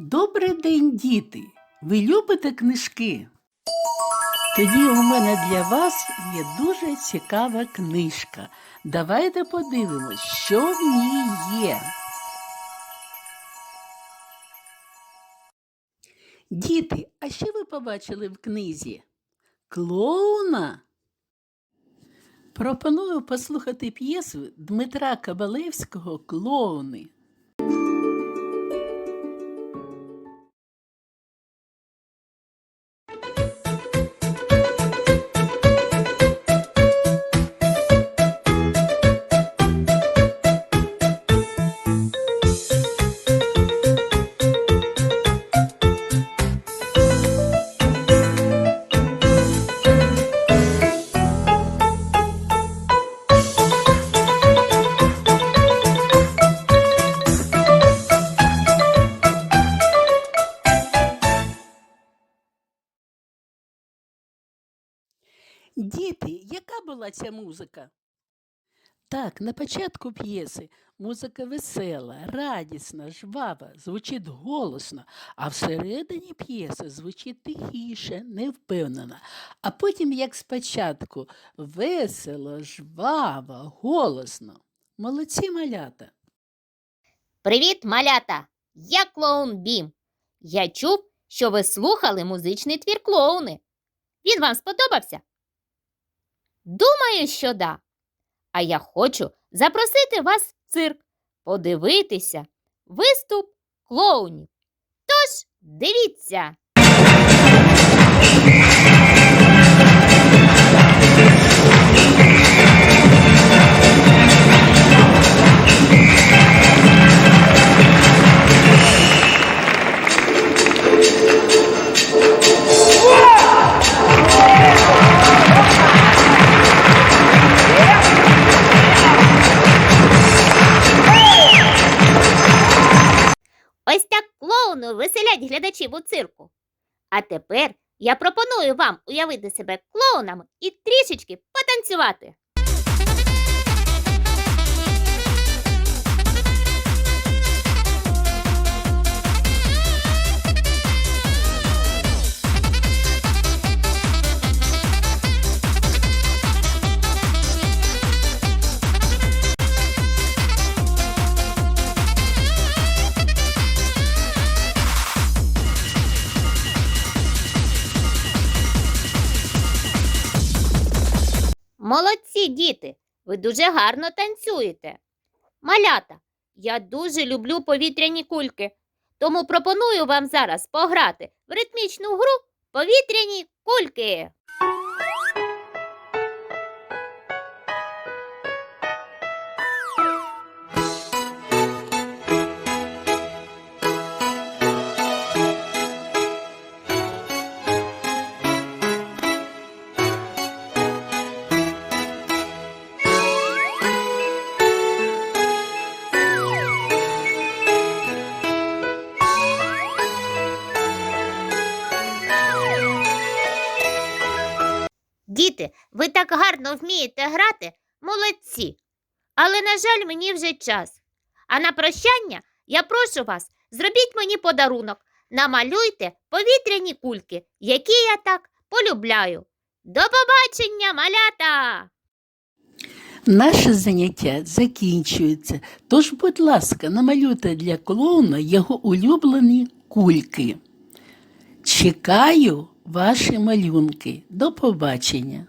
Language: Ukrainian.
Добрий день, діти! Ви любите книжки? Тоді у мене для вас є дуже цікава книжка. Давайте подивимось, що в ній є. Діти, а що ви побачили в книзі? Клоуна? Пропоную послухати п'єсу Дмитра Кабалевського Клоуни. Діти, яка була ця музика? Так, на початку п'єси музика весела, радісна, жвава, звучить голосно, а всередині п'єси звучить тихіше, невпевнена. А потім, як спочатку, весело, жваво, голосно. Молодці малята. Привіт, малята! Я клоун Бім. Я чув, що ви слухали музичний твір клоуни. Він вам сподобався? Думаю, що да. А я хочу запросити вас в цирк подивитися виступ клоунів. Тож дивіться! Клоуни веселять глядачів у цирку. А тепер я пропоную вам уявити себе клоунами і трішечки потанцювати. Молодці, діти! Ви дуже гарно танцюєте. Малята, я дуже люблю повітряні кульки, тому пропоную вам зараз пограти в ритмічну гру Повітряні кульки. Діти, ви так гарно вмієте грати, молодці. Але, на жаль, мені вже час. А на прощання я прошу вас, зробіть мені подарунок, намалюйте повітряні кульки, які я так полюбляю. До побачення, малята! Наше заняття закінчується. Тож, будь ласка, намалюйте для клоуна його улюблені кульки. Чекаю ваші малюнки. До побачення.